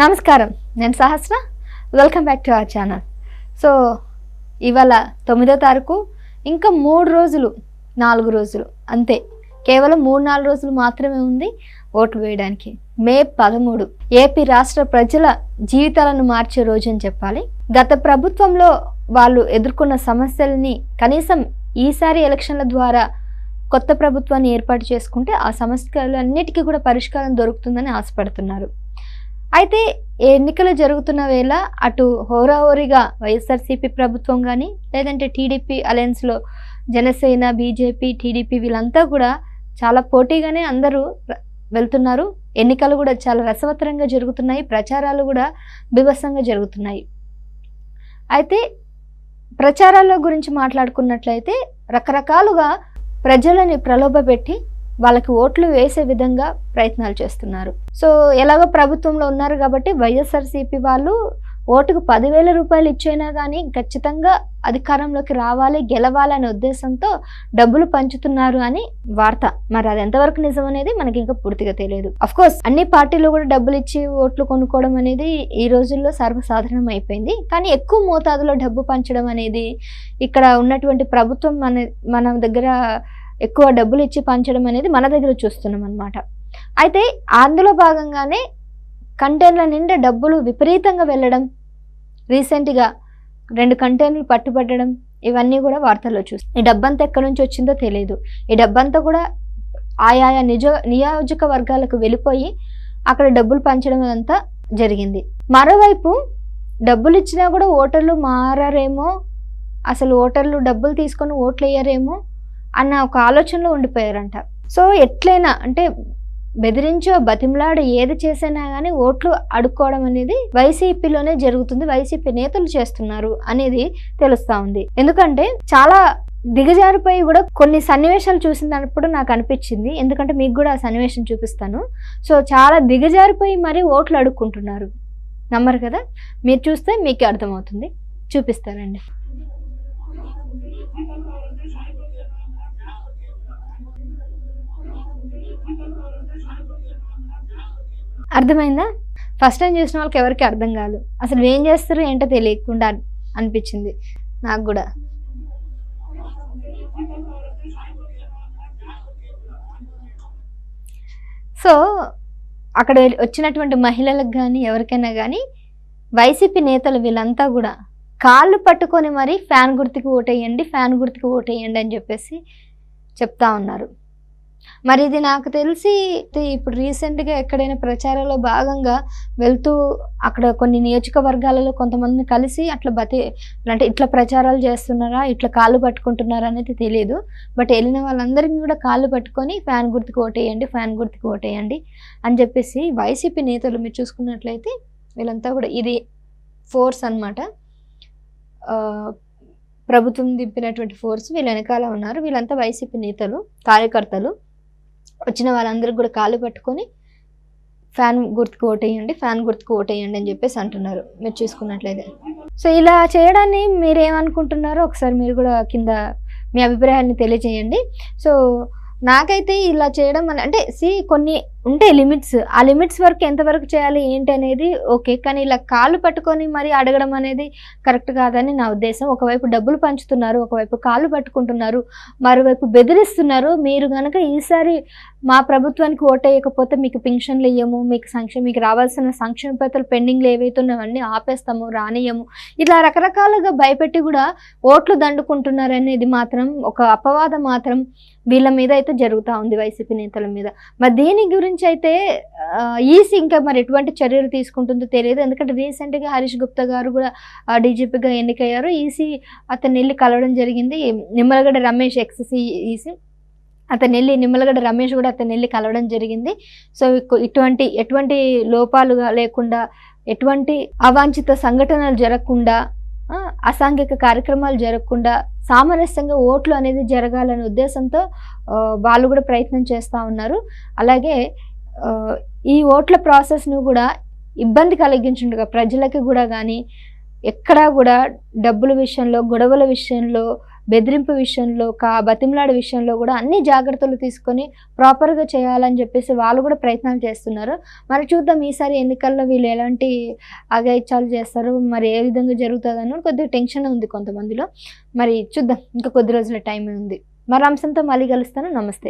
నమస్కారం నేను Sahasra. Welcome back to our channel so ఇవాళ తొమ్మిదో తారీఖు ఇంకా మూడు రోజులు నాలుగు రోజులు అంతే. కేవలం మూడు నాలుగు రోజులు మాత్రమే ఉంది ఓట్లు వేయడానికి. మే పదమూడు ఏపీ రాష్ట్ర ప్రజల జీవితాలను మార్చే రోజు అని చెప్పాలి. గత ప్రభుత్వంలో వాళ్ళు ఎదుర్కొన్న సమస్యల్ని కనీసం ఈసారి ఎలక్షన్ల ద్వారా కొత్త ప్రభుత్వాన్ని ఏర్పాటు చేసుకుంటే ఆ సమస్యలన్నిటికీ కూడా పరిష్కారం దొరుకుతుందని ఆశపడుతున్నారు. అయితే ఎన్నికలు జరుగుతున్న వేళ అటు హోరాహోరీగా వైఎస్ఆర్సీపీ ప్రభుత్వం కానీ లేదంటే టీడీపీ అలయన్స్లో జనసేన బీజేపీ టీడీపీ వీళ్ళంతా కూడా చాలా పోటీగానే అందరూ వెళ్తున్నారు. ఎన్నికలు కూడా చాలా రసవత్తరంగా జరుగుతున్నాయి. ప్రచారాలు కూడా బీభత్సంగా జరుగుతున్నాయి. అయితే ప్రచారాల గురించి మాట్లాడుకున్నట్లయితే రకరకాలుగా ప్రజలని ప్రలోభపెట్టి వాళ్ళకి ఓట్లు వేసే విధంగా ప్రయత్నాలు చేస్తున్నారు. సో ఎలాగో ప్రభుత్వంలో ఉన్నారు కాబట్టి వైఎస్ఆర్సీపీ వాళ్ళు ఓటుకు పదివేల రూపాయలు ఇచ్చైనా కానీ ఖచ్చితంగా అధికారంలోకి రావాలి గెలవాలనే ఉద్దేశంతో డబ్బులు పంచుతున్నారు అని వార్త. మరి అది ఎంతవరకు నిజం అనేది మనకి ఇంకా పూర్తిగా తెలియదు. అఫ్ కోర్స్ అన్ని పార్టీలు కూడా డబ్బులు ఇచ్చి ఓట్లు కొనుక్కోవడం అనేది ఈ రోజుల్లో సర్వసాధారణం అయిపోయింది. కానీ ఎక్కువ మోతాదులో డబ్బు పంచడం అనేది ఇక్కడ ఉన్నటువంటి ప్రభుత్వం మన మన దగ్గర ఎక్కువ డబ్బులు ఇచ్చి పంచడం అనేది మన దగ్గర చూస్తున్నాం అనమాట అయితే అందులో భాగంగానే కంటైనర్ల నిండా డబ్బులు విపరీతంగా వెళ్ళడం రీసెంట్గా రెండు కంటైనర్లు పట్టుబట్టడం ఇవన్నీ కూడా వార్తల్లో చూస్తాం ఈ డబ్బంతా ఎక్కడి నుంచి వచ్చిందో తెలియదు ఈ డబ్బంతా కూడా ఆయా నిజ నియోజకవర్గాలకు వెళ్ళిపోయి అక్కడ డబ్బులు పంచడం అంతా జరిగింది. మరోవైపు డబ్బులు ఇచ్చినా కూడా ఓటర్లు మారారేమో అసలు ఓటర్లు డబ్బులు తీసుకొని ఓట్లు వేయరేమో అన్న ఒక ఆలోచనలో ఉండిపోయారంట. సో ఎట్లయినా అంటే బెదిరించో బతిమలాడు ఏది చేసినా కానీ ఓట్లు అడుక్కోవడం అనేది వైసీపీలోనే జరుగుతుంది వైసీపీ నేతలు చేస్తున్నారు అనేది తెలుస్తా ఉంది. ఎందుకంటే చాలా దిగజారిపోయి కూడా కొన్ని సన్నివేశాలు చూసినప్పుడు నాకు అనిపించింది. ఎందుకంటే మీకు కూడా ఆ సన్నివేశం చూపిస్తాను. సో చాలా దిగజారిపోయి మరీ ఓట్లు అడుక్కుంటున్నారు. నమ్మరు కదా? మీరు చూస్తే మీకు అర్థమవుతుంది. చూపిస్తారండి. అర్థమైందా? ఫస్ట్ టైం చూసిన వాళ్ళకి ఎవరికి అర్థం కాదు. అసలు ఏం చేస్తారు ఏంటో తెలియకుండా అనిపించింది నాకు కూడా. సో అక్కడ వచ్చినటువంటి మహిళలకు కానీ ఎవరికైనా కానీ వైసీపీ నేతలు వీళ్ళంతా కూడా కాళ్ళు పట్టుకొని మరి ఫ్యాన్ గుర్తుకు ఓటేయండి ఫ్యాన్ గుర్తుకు ఓటేయండి అని చెప్పేసి చెప్తా ఉన్నారు. మరి ఇది నాకు తెలిసి ఇప్పుడు రీసెంట్గా ఎక్కడైనా ప్రచారంలో భాగంగా వెళ్తూ అక్కడ కొన్ని నియోజకవర్గాలలో కొంతమందిని కలిసి అట్లా బతి అంటే ఇట్లా ప్రచారాలు చేస్తున్నారా ఇట్లా కాళ్ళు పట్టుకుంటున్నారా అనేది తెలియదు బట్ వెళ్ళిన వాళ్ళందరినీ కూడా కాళ్ళు పట్టుకొని ఫ్యాన్ గుర్తుకు ఓటేయండి ఫ్యాన్ గుర్తుకు ఓటేయండి అని చెప్పేసి వైసీపీ నేతలు మీరు చూసుకున్నట్లయితే వీళ్ళంతా కూడా ఇది ఫోర్స్ అన్నమాట. ప్రభుత్వం దింపినటువంటి ఫోర్స్ వీళ్ళ వెనకాల ఉన్నారు. వీళ్ళంతా వైసీపీ నేతలు కార్యకర్తలు. వచ్చిన వాళ్ళందరికీ కూడా కాళ్ళు పట్టుకొని ఫ్యాన్ గుర్తుకు ఓటేయండి ఫ్యాన్ గుర్తుకు ఓటేయండి అని చెప్పేసి అంటున్నారు. మీరు చూసుకున్నట్లయితే. సో ఇలా చేయడాన్ని మీరు ఏమనుకుంటున్నారో ఒకసారి మీరు కూడా కింద మీ అభిప్రాయాన్ని తెలియజేయండి. సో నాకైతే ఇలా చేయడం అంటే సి కొన్ని ఉంటాయి లిమిట్స్. ఆ లిమిట్స్ వరకు ఎంతవరకు చేయాలి ఏంటి అనేది ఓకే. కానీ ఇలా కాళ్ళు పట్టుకొని మరి అడగడం అనేది కరెక్ట్ కాదని నా ఉద్దేశం. ఒకవైపు డబ్బులు పంచుతున్నారు ఒకవైపు కాళ్ళు పట్టుకుంటున్నారు మరోవైపు బెదిరిస్తున్నారు. మీరు కనుక ఈసారి మా ప్రభుత్వానికి ఓటేయకపోతే మీకు పింఛన్లు ఇయ్యము మీకు సంక్షేమ మీకు రావాల్సిన సంక్షేమ పత్రాలు పెండింగ్లు ఏవైతే అన్నీ ఆపేస్తాము రానియము ఇలా రకరకాలుగా భయపెట్టి కూడా ఓట్లు దండుకుంటున్నారు అనేది మాత్రం ఒక అపవాదం మాత్రం వీళ్ళ మీద అయితే జరుగుతూ ఉంది వైసీపీ నేతల మీద. మరి దీని గురించి నుంచి అయితే ఈసీ ఇంకా మరి ఎటువంటి చర్యలు తీసుకుంటుందో తెలియదు. ఎందుకంటే రీసెంట్గా హరీష్ గుప్తా గారు కూడా డీజీపీగా ఎన్నికయ్యారు. ఈసీ అతన్ని వెళ్ళి కలవడం జరిగింది. నిమ్మలగడ్డ రమేష్ ఎక్ససీ ఈసీ అతను వెళ్ళి నిమ్మలగడ్డ రమేష్ కూడా అతను వెళ్ళి కలవడం జరిగింది. సో ఇటువంటి ఎటువంటి లోపాలుగా లేకుండా ఎటువంటి అవాంఛిత సంఘటనలు జరగకుండా అసాంఘిక కార్యక్రమాలు జరగకుండా సామరస్యంగా ఓట్లు అనేది జరగాలనే ఉద్దేశంతో వాళ్ళు కూడా ప్రయత్నం చేస్తూ ఉన్నారు. అలాగే ఈ ఓట్ల ప్రాసెస్ను కూడా ఇబ్బంది కలిగించుండగా ప్రజలకి కూడా కానీ ఎక్కడా కూడా డబ్బుల విషయంలో గొడవల విషయంలో బెదిరింపు విషయంలో కా బతిమలాడ విషయంలో కూడా అన్ని జాగ్రత్తలు తీసుకొని ప్రాపర్గా చేయాలని చెప్పేసి వాళ్ళు కూడా ప్రయత్నాలు చేస్తున్నారు. మరి చూద్దాం ఈసారి ఎన్నికల్లో వీళ్ళు ఎలాంటి అగాయిత్యాలు చేస్తారు మరి ఏ విధంగా జరుగుతుందని కొద్దిగా టెన్షన్ ఉంది కొంతమందిలో. మరి చూద్దాం ఇంకా కొద్ది రోజుల టైం ఉంది. మరి అంశంతో మళ్ళీ కలుస్తాను. నమస్తే.